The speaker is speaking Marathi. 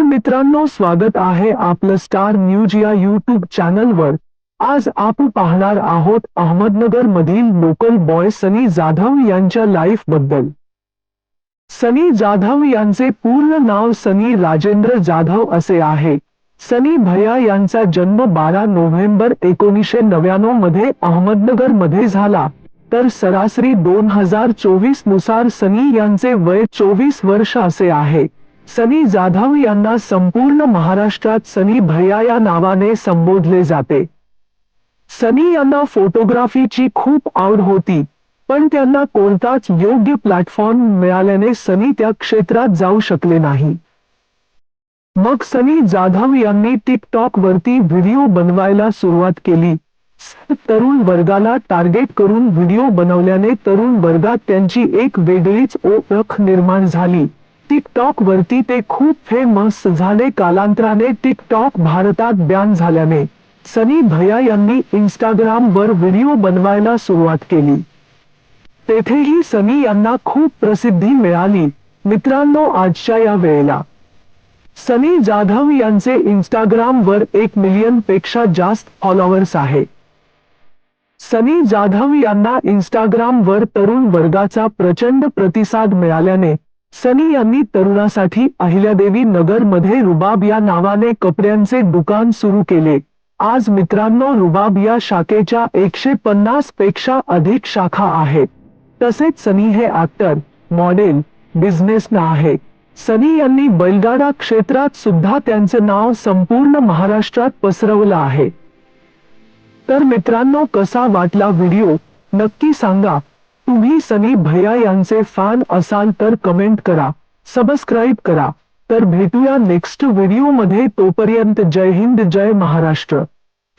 तर मित्रांनो स्वागत आहे आपलं स्टार न्यूज या युट्यूब चॅनलवर आज आपण पाहणार आहोत अहमदनगर मधील लोकल बॉय सनी जाधव यांच्या लाईफबद्दल. सनी जाधव यांचे पूर्ण नाव सनी राजेंद्र जाधव असे आहे. सनी भैया यांचा जन्म बारा नोव्हेंबर एकोणीसशे नव्याण्णवमध्ये अहमदनगरमध्ये झाला. तर सरासरी दोन हजार चोवीसनुसार सनी यांचे वय चोवीस वर्ष असे आहे. सनी जाधव यांना संपूर्ण महाराष्ट्रात सनी भैया या नावाने संबोधले जाते. सनी यांना फोटोग्राफीची खूप आवड होती पण त्यांना कोणताच योग्य प्लॅटफॉर्म मिळाल्याने सनी त्या क्षेत्रात जाऊ शकले नाही. मग सनी जाधव यांनी टिकटॉक वरती व्हिडिओ बनवायला सुरुवात केली. तरुण वर्गाला टार्गेट करून व्हिडिओ बनवल्याने तरुण वर्गात त्यांची एक वेगळीच ओळख निर्माण झाली. टिकटॉक वरती ते खूप फेमस झाले कालांतराने टिकटॉक भारतात बॅन झाल्याने. सनी भया यांनी इंस्टाग्राम वर व्हिडिओ बनवायला सुरुवात केली. तेथेही सनी यांना खूप प्रसिद्धी मिळाली. मित्रांनो आजच्या या वेळेला. सनी जाधव यांचे इंस्टाग्राम वर एक मिलियनपेक्षा जास्त फॉलोअर्स आहे. सनी जाधव यांना इंस्टाग्राम वर तरुण वर्गाचा प्रचंड प्रतिसाद मिळाल्याने सनी यांनी तरुणासाठी अहिल्यादेवी नगरमध्ये रुबाब या नावाने कपड्यांचे दुकान सुरू केले. आज मित्रांनो रुबाब या शाखेच्या एकशे पन्नासपेक्षा अधिक शाखा आहेत. तसेच सनी हे ऍक्टर मॉडेल बिझनेसन आहे. सनी यांनी बैलगाडा क्षेत्रात सुद्धा त्यांचे नाव संपूर्ण महाराष्ट्रात पसरवलं आहे. तर मित्रांनो कसा वाटला व्हिडिओ नक्की सांगा. तुम्ही सनी भैया यांचे फॅन असाल तर कमेंट करा सबस्क्राईब करा. तर भेटूया नेक्स्ट व्हिडिओमध्ये तोपर्यंत जय हिंद जय महाराष्ट्र.